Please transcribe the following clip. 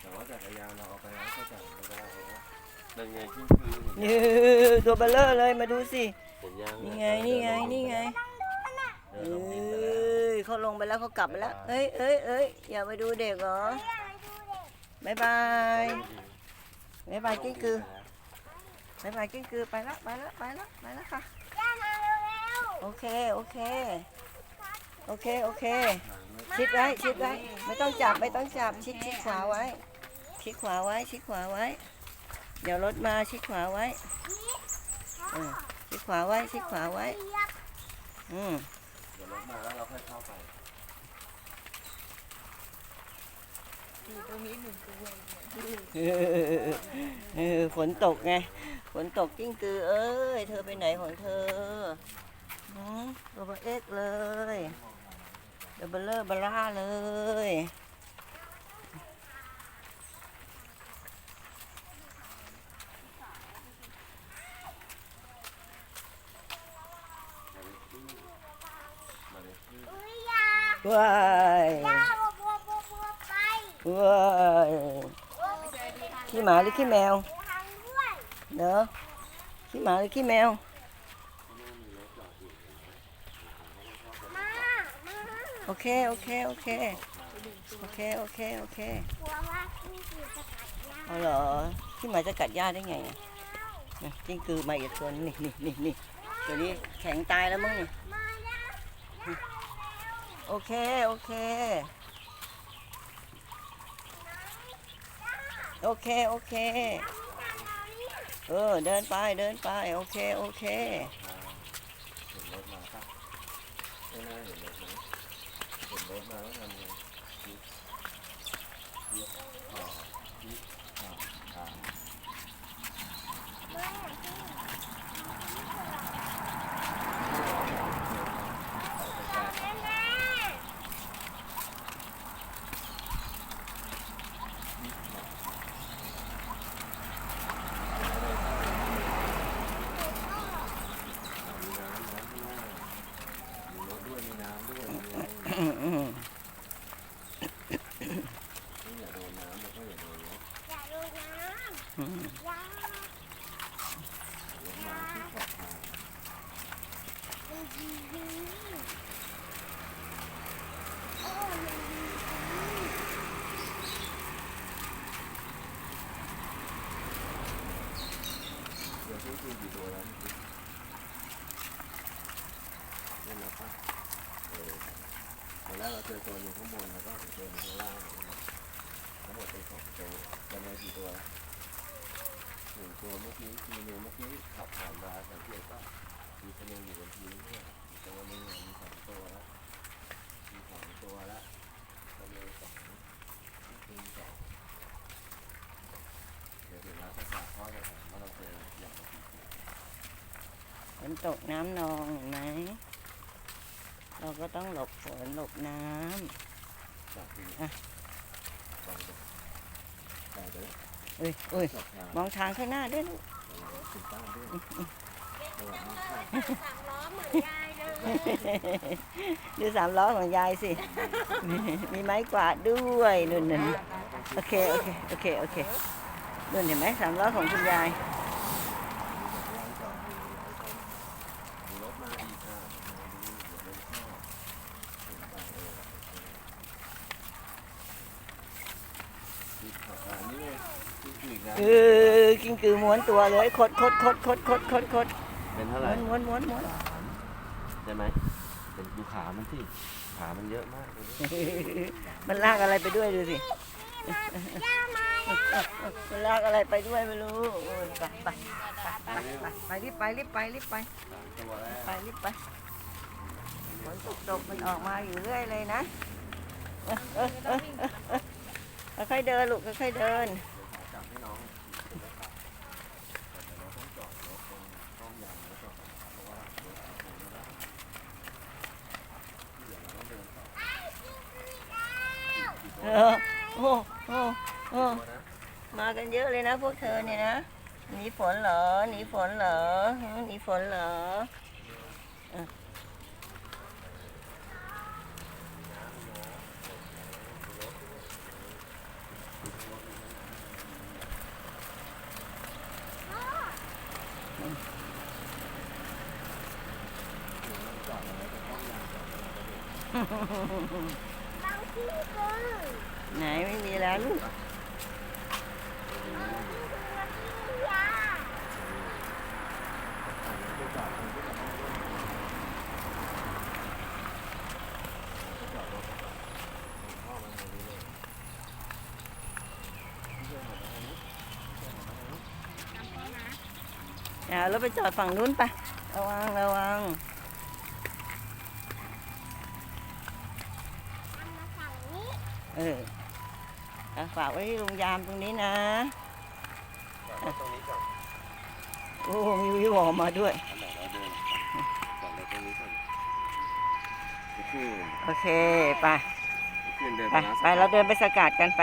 แต่ว่าจักรยานเราเอาไปแล้วก็จักรไม่ได้เพราะว่าเป็นไงที่คือนี่ตัวเบลเลอร์เลยมาดูสิ เห็นยังนี่ไง นี่ไง นี่ไง เดิเอนลงดินไปแล้ว้ยเขาลงไปแล้วเขากลับไปแล้ว เอ้ยเอ้ยเอ้ยอย่าไปดูเด็กเหรอบ๊ายบายบ๊ายบายกิ้งกือบ๊ายบายกิ้งกือไปละไปละไปละไปละค่ะ โอเค โอเค โอเค โอเค ชิดไว้ชิดไว้ไม่ต้องจับไม่ต้องจับชิดชิดขวาไว้ ชิดขวาไว้ชิดขวาไว้ เดี๋ยวรถมาชิดขวาไว้เออชิดขวาไว้ชิดขวาไว้ อืมเดี๋ยวรถมาแล้วเราค่อยเข้าไปเออเออฝนตกไงฝนตกกิ้งกือเอ้ย เธอไปไหนของเธอหืมตัวเบลเอ็กเลย เดบเบลเลอร์บล่าเลย ว้ายว้ายขี้หมาหรือขี้แมว เนอะขี้หมาหรือขี้แมว โอเค โอเค โอเค โอเค โอเค โอเคเอาเหรอขี้หมาจะกัดหญ้าได้ไงอะเนี่ยจิ้งกือมาอีกตัวนึงนี่นี่นี่นี่ตัวนี้แข็งตายแล้วมั้งนี่โอเค โอเค โอเค โอเค เออ เดินไป เดินไป โอเค โอเค เห็นรถมาปะไม่น่าเห็นรถไหมเห็ นรถมาแล้วทำไงยิบยิบต่อยิบต่อตามมีน้ำน้ำข้างหน้ามีรถด้วยมีน้ำด้วยมีอะไร อืมอืม ไม่อย่าโดนน้ำแล้วก็อย่าโดนรถ อืม รถมาที่ขอบทาง เดี๋ยวพี่คุยกี่ตัวแล้วเล่นแล้วปะเออตอนแรกเราเจอตัวหนึงข้างบนแล้วก็อีกตัวหนึงข้างล่างทั้งหมดเป็นสองตัวจำนวนกี่ตัวหนึ่งตัวเมื่อกี้ทีนึงเมื่อกี้ขับผ่านมาสังเกตว่ามีคนหนึงอยู่บนพื้นเนี่ยอีกตัวหนึงอ่มีสองตัวแล้วมีสองตัวแล้วจำนวนสองมีสองเดี๋ยวถึงแล้วจะฝากพ่อจะถามว่าเราเจออย่างไรกี่ตัว ฝน ตกน้ำนองเห็นไหม เราก็ต้องหลบฝนหลบน้จากที่อะลองดูแต่เดี๋ยวำเอ้ยเอ้ยสอบถามมองทางข้างหน้าด้วยลูกคุณป้าด้วยระหว่างนี้ค่ะดูสามล้อของยายสิ มีไม้กวาดด้วยนู่นนั่นโอเค โอเค โอเค โอเคนู่นเห็นไหมสามล้อของคุณยาย มีรถมาอีกอะมาดูเดี๋ยวเดินเข้าเห็นป่ะเออที่ขับอ่านี่ไงที่ อีกนะ เออกิ้งกือม้วนตัวเลยคดคดคดคดคดคดคดเป็นเท่าไหม้ร่วนม้วนม้วนม้วนใช่ไหมเป็นดูขามันสิขามันเยอะมากเลยมันลากอะไรไปด้วยดูสิมันลากอะไรไปด้วยไม่รู้โอ้ยไปไปไปไปไปรีบไปรีบไปรีบไปสามตัวแรกไปรีบไปฝนตกตกมันออกมาอยู่เรื่อยเลยนะเออเออเออเออเออค่อยๆเดินลูกค่อยๆเดิน เออโอ้โอ้โอ้มากันเยอะเลยนะพวกเธอเนี่ยนะหนีฝนเหรอหนีฝนเหรอหนีฝนเหรอ嗯。 ไหนไม่มีแล้วลูกเราที่คือเราที่ยาอ่าแล้วไปจอดฝั่งนู้นไป ระวัง ระวัง เอออะฝากไว้ที่โรงยามตรงนี้นะตรงนี้ก่อนโอ้มีวิวอมาด้วยอันไหนเราเดินก่อนเลยตรงนี้ก่อนขึ้นโอเค ไปขึ้นเดินไปนะไป เราเดินไปสกัดกันไป